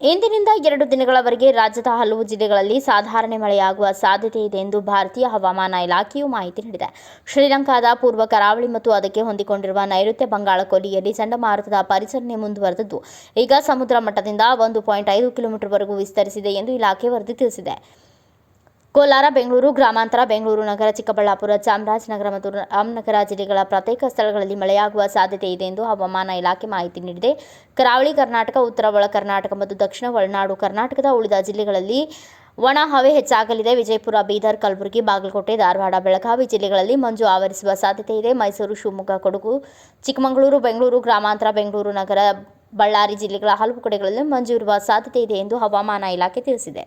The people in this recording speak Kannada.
ಎರಡು ದಿನಗಳವರೆಗೆ ರಾಜ್ಯದ ಹಲವು ಜಿಲ್ಲೆಗಳಲ್ಲಿ ಸಾಧಾರಣ ಮಳೆಯಾಗುವ ಸಾಧ್ಯತೆ ಇದೆ ಎಂದು ಭಾರತೀಯ ಹವಾಮಾನ ಇಲಾಖೆಯು ಮಾಹಿತಿ ನೀಡಿದೆ. ಶ್ರೀಲಂಕಾದ ಪೂರ್ವ ಕರಾವಳಿ ಮತ್ತು ಅದಕ್ಕೆ ಹೊಂದಿಕೊಂಡಿರುವ ನೈಋತ್ಯ ಬಂಗಾಳ ಕೊಲ್ಲಿಯಲ್ಲಿ ಚಂಡಮಾರುತದ ಪರಿಚಲನೆ ಮುಂದುವರೆದಿದ್ದು, ಈಗ ಸಮುದ್ರ ಮಟ್ಟದಿಂದ ಒಂದು ಪಾಯಿಂಟ್ ಐದು ಕಿಲೋಮೀಟರ್ವರೆಗೂ ವಿಸ್ತರಿಸಿದೆ ಎಂದು ಇಲಾಖೆ ವರದಿ ತಿಳಿಸಿದೆ. ಕೋಲಾರ, ಬೆಂಗಳೂರು, ಗ್ರಾಮಾಂತರ, ಬೆಂಗಳೂರು ನಗರ, ಚಿಕ್ಕಬಳ್ಳಾಪುರ, ಚಾಮರಾಜನಗರ ಮತ್ತು ರಾಮನಗರ ಜಿಲ್ಲೆಗಳ ಪ್ರತ್ಯೇಕ ಸ್ಥಳಗಳಲ್ಲಿ ಮಳೆಯಾಗುವ ಸಾಧ್ಯತೆ ಇದೆ ಎಂದು ಹವಾಮಾನ ಇಲಾಖೆ ಮಾಹಿತಿ ನೀಡಿದೆ. ಕರಾವಳಿ ಕರ್ನಾಟಕ, ಉತ್ತರ ಒಳ ಕರ್ನಾಟಕ ಮತ್ತು ದಕ್ಷಿಣ ಒಳನಾಡು ಕರ್ನಾಟಕದ ಉಳಿದ ಜಿಲ್ಲೆಗಳಲ್ಲಿ ಒಣ ಹವೆ ಹೆಚ್ಚಾಗಲಿದೆ. ವಿಜಯಪುರ, ಬೀದರ್, ಕಲಬುರಗಿ, ಬಾಗಲಕೋಟೆ, ಧಾರವಾಡ, ಬೆಳಗಾವಿ ಜಿಲ್ಲೆಗಳಲ್ಲಿ ಮಂಜು ಆವರಿಸುವ ಸಾಧ್ಯತೆ ಇದೆ. ಮೈಸೂರು, ಶಿವಮೊಗ್ಗ, ಕೊಡಗು, ಚಿಕ್ಕಮಗಳೂರು, ಬೆಂಗಳೂರು, ಗ್ರಾಮಾಂತರ, ಬೆಂಗಳೂರು ನಗರ, ಬಳ್ಳಾರಿ ಜಿಲ್ಲೆಗಳ ಹಲವು ಕಡೆಗಳಲ್ಲಿ ಮಂಜು ಇರುವ ಸಾಧ್ಯತೆ ಇದೆ ಎಂದು ಹವಾಮಾನ ಇಲಾಖೆ ತಿಳಿಸಿದೆ.